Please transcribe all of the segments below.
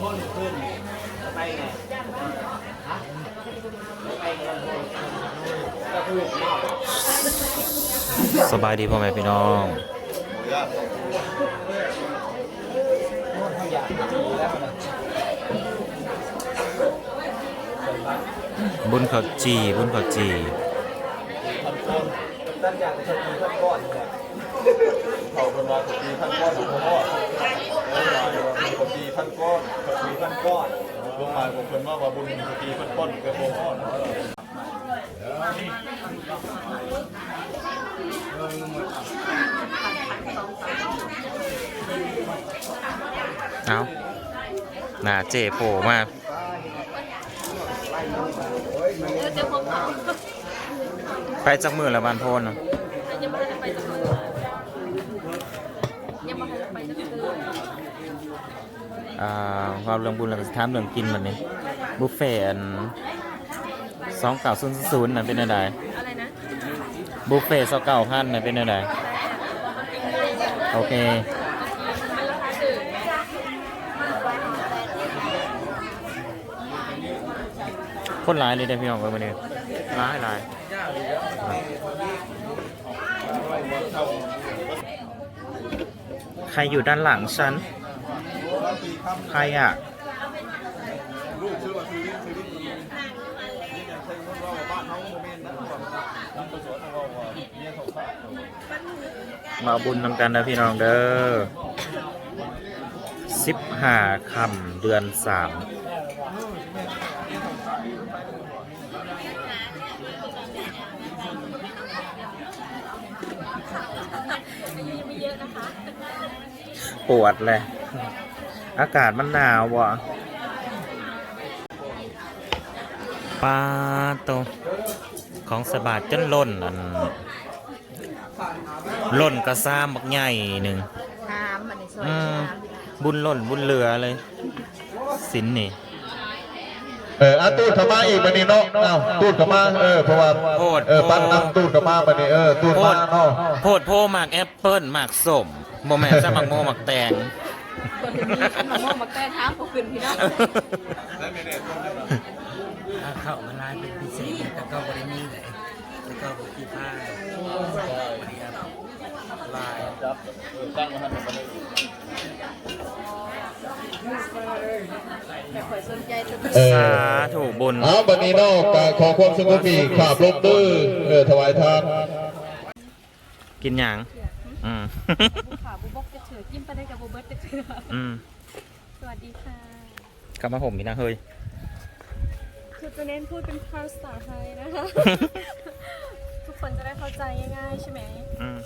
พ่นขึ้นไปไงฮะไปไงก็คือหม้อสบายดีพ่อแม่พี่น้องบุญเขาจีบุญเขาจีตั้งจากจะมีพันก้อนเนี่ยเขาคนมาถูกมีพันก้อนถูกก้อ นดีพันก้อนถูกมีพันก้อนลงมาผมคนว่าว่าบุญถูกดีพันก้อนกิดโมก้อนเอาหน้าเจโผล่มาไปจักมือละบานโพนเน่ะ อ่าความเรื่องบุญแล้วก็สิถามเรื่องกินมันนี่บุฟเฟ่อันสองเก่าศูนย์ศูนย์นั่นเป็นอะไรอะไรนะบุฟเฟ่สองเก่าพันนั่นเป็นอะไรโอเคคนหลายเลยเด้พี่น้องเอ้ยวันนี้หลายหลายใครอยู่ด้านหลังฉัน ใครอะลูกชื่อว่าคือลิ้นคือลิ้นนี่ยังใช้คนว่าบ้านเขาโมเมนต์นั้นว่าน้ำตัวสวนเขาเมียเขาฆ่ามาบุญนำกันนะพี่น้องเด้อสิบห้าคำเดือนสามปวดเลย อากาศมันหนาวว่ะปลาโตวของสบาดจนล่นอันล่นกระซ้ามบักใหญ่หนึ่งน้ำมันในซอยอืมน้บุญล่นบุญเหลือเลย สินนี่เอออาตูดเข้ามาอีกบันนี้เนาะเอ้าตูดเข้ามาเออเพราะว่าโพดเออปั้นน้ำตูดเข้ามาบันนี้เออตูดโพมาดเนาะโพดโพหมากแอปเปิ้ลหมากส้มโมแมนจะหมักโมหมักแตงำคนที่มีขนมมาแก้ท้าพวกคุณพี่น้องถ้าเข้ามาลายเป็นพิเศษแต่ก็บริมีเลยแล้วก็บริผ้าบริยับลายจับเออตั้งมาให้มันเลยแต่ข่อยสนใจจะเอสาอธุบุญเอาบันนี้เนาะก็ขอความสงบอีกขาบลบดื้อเออถวายทานกินหยัง อืมบุขาบุบกจะเฉยจิ้มไปได้กับบุเบิร์ตจะเฉยอืมสวัสดีค่ะ กลับมาผมพี่นะเฮ้ย คือจะเน้นพูดเป็นภาษาไทยนะคะ ทุกคนจะได้เข้าใจง่ายๆใช่ไหม อืม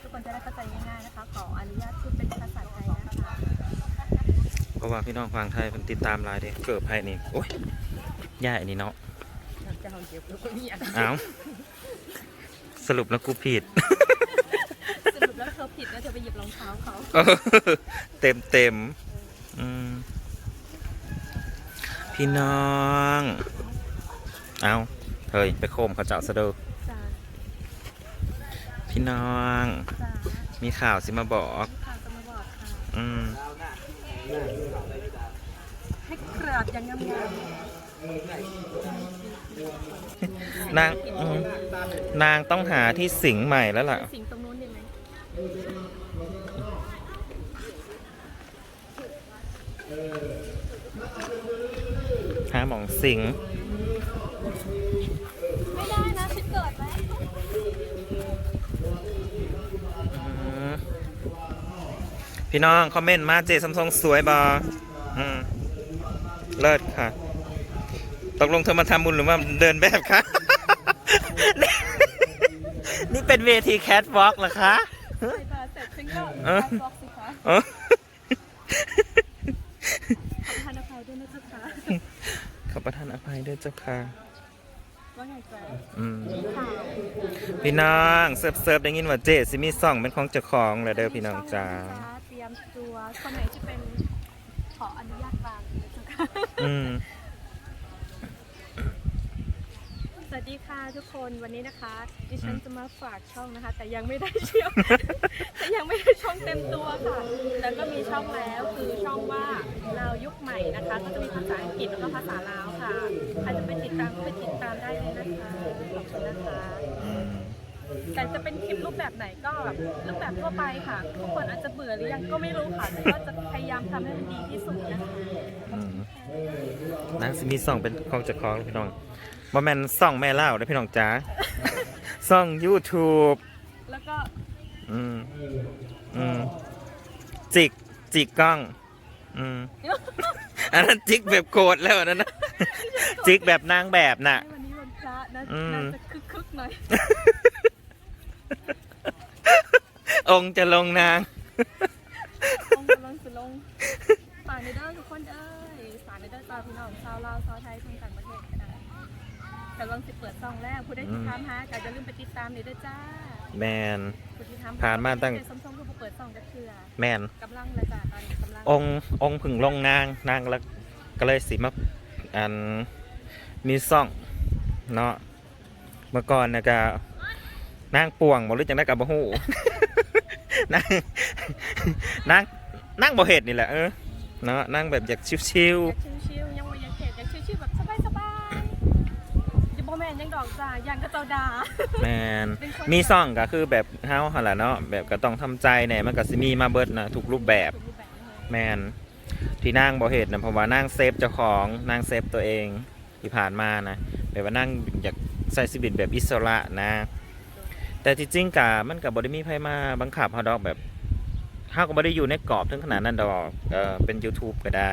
ทุกคนจะได้เข้าใจง่ายๆนะคะ ขออนุญาตพูดเป็นภาษาไทยนะคะ เพราะว่าพี่น้องฟังไทยมันติดตามหลายเด้เกิดภัยนี่โอ้ยย่าอันนี้เนาะจะเอาเกี่ยวกับนี่อะเอ้าสรุปแล้วกูผิด สรุปแล้วเธอ ผิดแล้วเธอไปหยิบรองเท้าเขาเต็มเต็มอืมพี่น้อง เอาเฮ้ยไปโคมเขาเจ้าซะเด้อจ้าพี่น้องจ้ามีข่าวสิมาบอกค่ะจะมาบอกค่ะอืมให้กราบอย่างงามนางอืมนางต้องหาที่สิงใหม่แล้วล่ะๆสิ่งตรง หมหาหมองสิง ไม่ได้นะฉันเกิดแล้วอืมพี่น้อง คอมเมนต์มาเจซัมซุงสวยบออืมเลิศค่ะ ตกลงเธอมาทำบุญหรือมาเดินแบบคะนี่นี่เป็นเวทีแคทวอล์กเหรอคะ ใส่บาตรเสร็จฉันก็เออไปบอกสิคะ เอ้อ ขอทานอภัยด้วยนะเจ้าค่ะ ขอ ประทานอภัยด้วยเจ้าค่ะว่าไงจ๊ะอืมข่าวพี่น้องเซิร์ฟเซิร์ฟได้ยินว่าเจสิมีซ่องเป็นของเจ้าของแล้วเด้อพี่น้องจ้าเตรียมตัวคนไหนจะเป็นขออนุญาตวางนะเจ้าค่ะอืม สวัสดีค่ะทุกคนวันนี้นะคะ ดิฉันจะมาฝากช่องนะคะ แต่ยังไม่ได้เชื่อม แต่ยังไม่ได้ช่องเต็มตัวค่ะ แต่ก็มีช่องแล้วคือช่องว่าลาวยุคใหม่นะคะ ก็จะมีภาษาอังกฤษแล้วก็ภาษาลาวค่ะใครจะไปติดตามก็ไปติดตามได้เลยนะคะขอบคุณนะคะอืมแต่จะเป็นคลิปรูปแบบไหนก็แบบรูปแบบทั่วไปค่ะ ทุกคนอาจจะเบื่อหรือยังก็ไม่รู้ค่ะแต่ก็จะพยายามทำให้มันดีที่สุดนะคะอืมนางสิมีส่องเป็นของเจักของเลยพี่น้อง บ่แม่นส่องแม่เล่าเด้อพี่น้องจ๋าส่อง YouTube แล้วก็อืมอืมจิกจิกกล้อง อืมอันนั้นจิกแบบโกรธแล้วอันนั้นนะจิกแบบนางแบบน่ะ วันนี้วันพระนะอืม น่าจะคึกๆหน่อยองค์จะลงนางลงกำลังจะลงฝากในเด้อทุกคนเอ้ยฝากในเด้อจ้าพี่น้องชาวลาวชาวไทยทั้งต่างประเทศก็ได้ กำลังสิเปิดซองแรกผู้ได้ติดตามหาก็อย่าลืมไปติดตามในเด้อจ้าแมน ผู้ที่ทำผ่านมาตั้งเส้มๆผู้เปิดซองก็คือแมนกำลังละจ้าตอนนี้กำลังองค์องค์ผึ่งลงนางนางแล้วก็เลยสิมาอันมีซ่องเนาะเมื่อก่อนนะก็นางป่วงบ่รู้จังได้กับบ่ฮู้ นางนางนางบ่เฮ็ดนี่แหละเออเนาะนางแบบอยากชิวอยากชิวๆยังว่าอยากเข็ดอยากชิวๆแบบสบายๆอย่าบ่ แม่นยังดอกจ้ายังก็เจ้าดาๆแมนมีซ่องก็คือแบบเฮาหั่นล่ะเนาะแบบก็ต้องทำใจแหน่มันก็สิมีมาเบิดนะทุกรูปแบบรูปแบบนี้เลยแมนที่นั่งบ่เหตุนะเพราะว่านั่งเซฟเจ้าของนั่งเซฟตัวเองที่ผ่านมานะแบบว่านั่งอยากใส่ชีวิตแบบอิสระนะ แต่ที่จริงกะมันกับบได้มีไผมาบังคับเฮาดอกแบบเฮาก็บ่ได้อยู่ในกรอบถึงขนาดนั้นดอกเออเป็น YouTube ก็ได้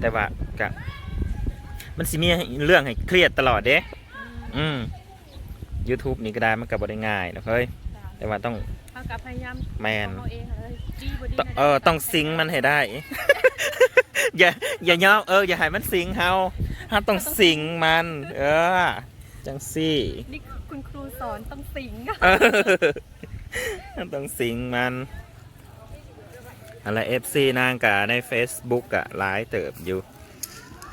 แต่ว่ากะมันสิมีเรื่องให้เครียดตลอดเด้ อืมอืม YouTube นี่ก็ได้มันก็บ่ได้ง่ายนะเฮ้ยจ้ะแต่ว่าต้องเอากับพยายามแมนของเราเองค่ะเอ้ยดีบ่ดีต้องนะเออต้องซิงค์มันให้ได้ อย่าอย่ายอมเอออย่าให้มันซิงค์เฮาเฮาต้องซิงค์มัน เออ จังซี่ นี่คุณครูสอนต้องสิงอะเออเฮาต้องซิงค์มันอะไร FC นางกะใน Facebook อะหลายเติบอยู่เ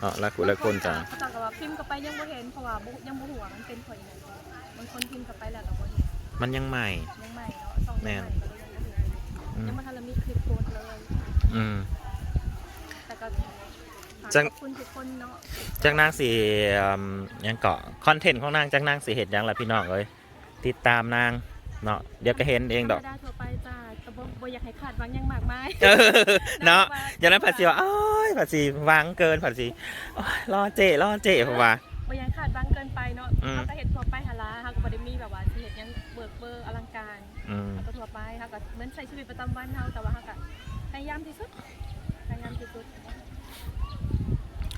อ๋อละกุละคนจังเขาบอกว่าพิมพ์เข้าไปยังบ่เห็นเพราะว่าบ่ยังบ่หัวามันเป็นข่อยนั่นบางคนพิมพ์เข้าไปแล้วเราบ่เห็นมันยังใหม่ ยังใหม่เนาะต้องแม่ยังนใหม่ก็เลยยังบ่เห็นอืม ยังบ่ทันได้มีคลิปโพสต์เลยอืม แต่ก็จัง ขอบคุณทุกคนเนาะจากนางสียังเกาะคอนเทนต์ของนางจากนางสีเห็ดหยังละพี่น้องเอ้ยติดตามนางเนาะเดี๋ยวก็เห็นเองดอก ธรรมดาทั่วไปจ้าแต่ บ่บ่อยากให้ขาดหวังหยังมากมายเออเนาะอย่างนั้นผัดซีว่าโอ้ยผัดซีวางเกินผัดซีโอ้ยรอเจรอเจเพราะว่า บ่อยากให้ขาดหวังเกินไปเนาะอืม เขาก็เฮ็ดทั่วไปหั่นล่ะเฮาก็บ่ได้มีแบบว่าสิเฮ็ดหยังเบิกเบอร์อลังการอืมเราก็ทั่วไปค่ะก็เหมือนใช้ชีวิตประจำวันเราแต่ว่าเราก็พยายามที่สุดพยายามที่สุด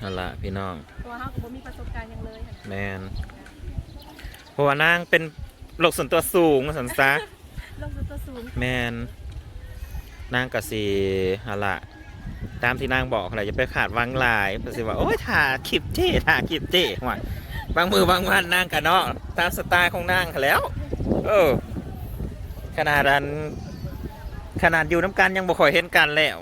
นั่นละพี่น้องตัวเราก็บ่มีประสบการณ์หยังเลยค่ะแมนเพราะว่านางเป็นโลกส่วนตัวสูงสันซะ ลงตัวสูงแมน นางกะสีอะละตามที่นางบอกอะไรจะไปขาดวางหลายผัดซีว่าโอ้ยถ่าคลิปเจ้ถ่าคลิปเจ้ว่าบางมือบางวันนางกะเนาะตามสไตล์ของนางหั้นแหล้ว เออ ขนาดนั้นขนาดอยู่น้ำกันยังบ่ค่อยเห็นกันแล้ว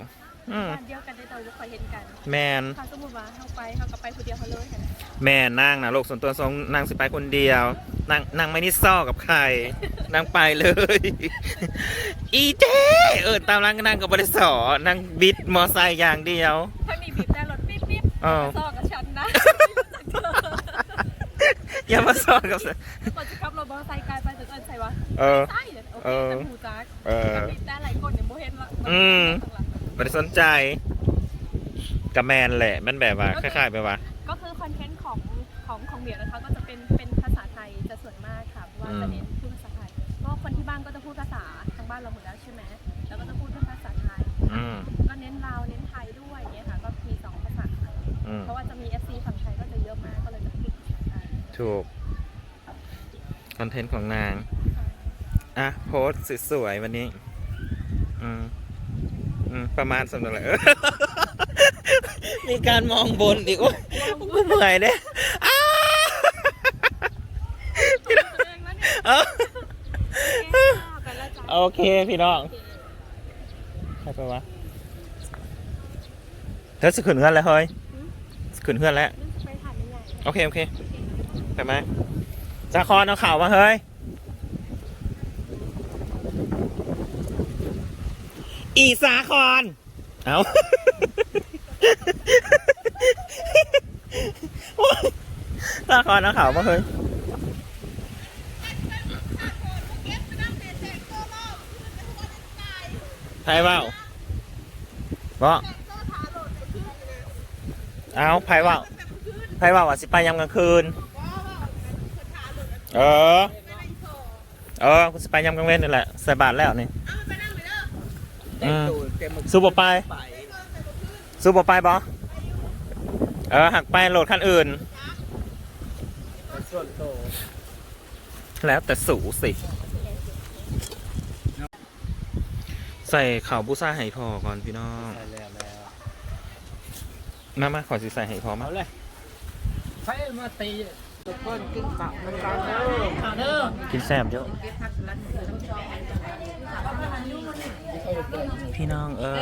อืมบ้านเดียวกันได้แต่ว่าบ่ค่อยเห็นกัน แมน ถ้าสมมุติว่าเฮาไปเฮาก็ไปคนเดียวเฮาเลยค่ะ แม่นางนะโลกส่วนตัวทรงนางสิไปคนเดียวนางนางไม่นิซ่อกับใครนางไปเลย อีเจ้เออตามร้านก็นางกับบริสอนางบิดมอไซค์อย่างเดียว ถ้ามีบีบแต่รถปิ๊บปิ๊บอ้าว ซอกกับฉันนะอย่ามาซ่อกับฉันก่อนจะขับรถมอเตอร์ไซค์กลายไปถึงเอิ้นใส่ว่าเออ ใช่โอเคเออแต่หูจักเออ บีบแต่หลายคนเนี่ยบ่เห็นละอืม บริสนใจกับแมนแหละ มันแบบว่าคล้ายๆแบบว่าก็คือคอนเทนต์ของ ของของเบียร์นะคะก็จะเป็นเป็นภาษาไทยจะส่วนมากค่ะเพราะว่าอืมจะเน้นพูดภาษาไทยเพราะว่าคนที่บ้านก็จะพูดภาษาทางบ้านเราหมดแล้วใช่ไหมแล้วก็จะพูดเป็นภาษาไทยอืมก็เน้นลาวเน้นไทยด้วยอย่างเงี้ยค่ะก็มีสองภาษาอืมเพราะว่าจะมี FC ฝั่งไทยก็จะเยอะมากก็เลยจะพูดภาษาไทยถูกคอนเทนต์ของนาง อะ โพสต์สวยๆวันนี้ อืมอืมประมาณสำหรับอะไรเออ มีการมองบนอีกโอ้ยเมื่อยเนี่ยอ้า พี่น้อง เออโอเคพี่น้องใครไปวะเธอสขึ้นเฮือนแล้วเฮ้ยสขึ้นเฮือนแล้วโอเคโอเคไปไหมโสาครเอาข่าวมาเฮ้ยอีสาครเอาสาครเอาข่าวมาเฮ้ย ไทยเปล่าบ่เอาไพ่เปล่าไพ่เปล่าว่าสิไปยามกลางคืน เออ เออกูสิไปยามกลางเว้นนี่แหละใส่บาทแล้วนี่อืมสู้บ่ไปสู้บ่ไปบ่เออหักไปโหลดคันอื่นส่วนโตแล้วแต่สูสิ ใส่ข่าวบุซ่าไห่พอก่อนพี่น้องใช่แล้วแล้วมามาขอสิใส่ไห่พอมาเอาเลยไฟมาตีทุกคนกินตับมันกันเด้อเด้อกินแซบเยอะพี่น้องเอ้ย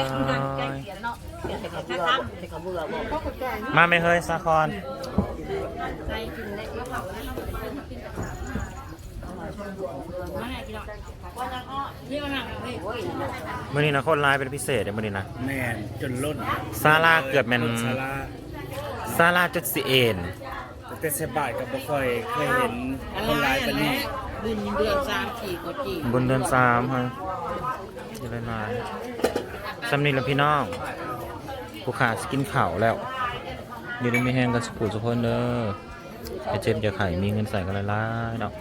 มาไม่เคยสาครมื่ อนี้นะคนไลน์เป็นพิเศษเลยมื่อนี้นะแม่นจนล้นซาร่าเกือบแม่นซาร่าซาร่าจุดสิเอ็นแต่เสบายกับบ่ค่อยเคยเห็นคนร้ายปานนี้บุญเดือนสามสี่กว่าจีบนเดือนสามฮะจะได้นายสำนีแล้วพี่น้องผู้ขาสกินข่าวแล้วเดี๋ยวได้ไม่แห้งกันสุขุสุกคนเด้อไอเจ็บจะไข่มีเงินใส่กันหลายๆเนาะ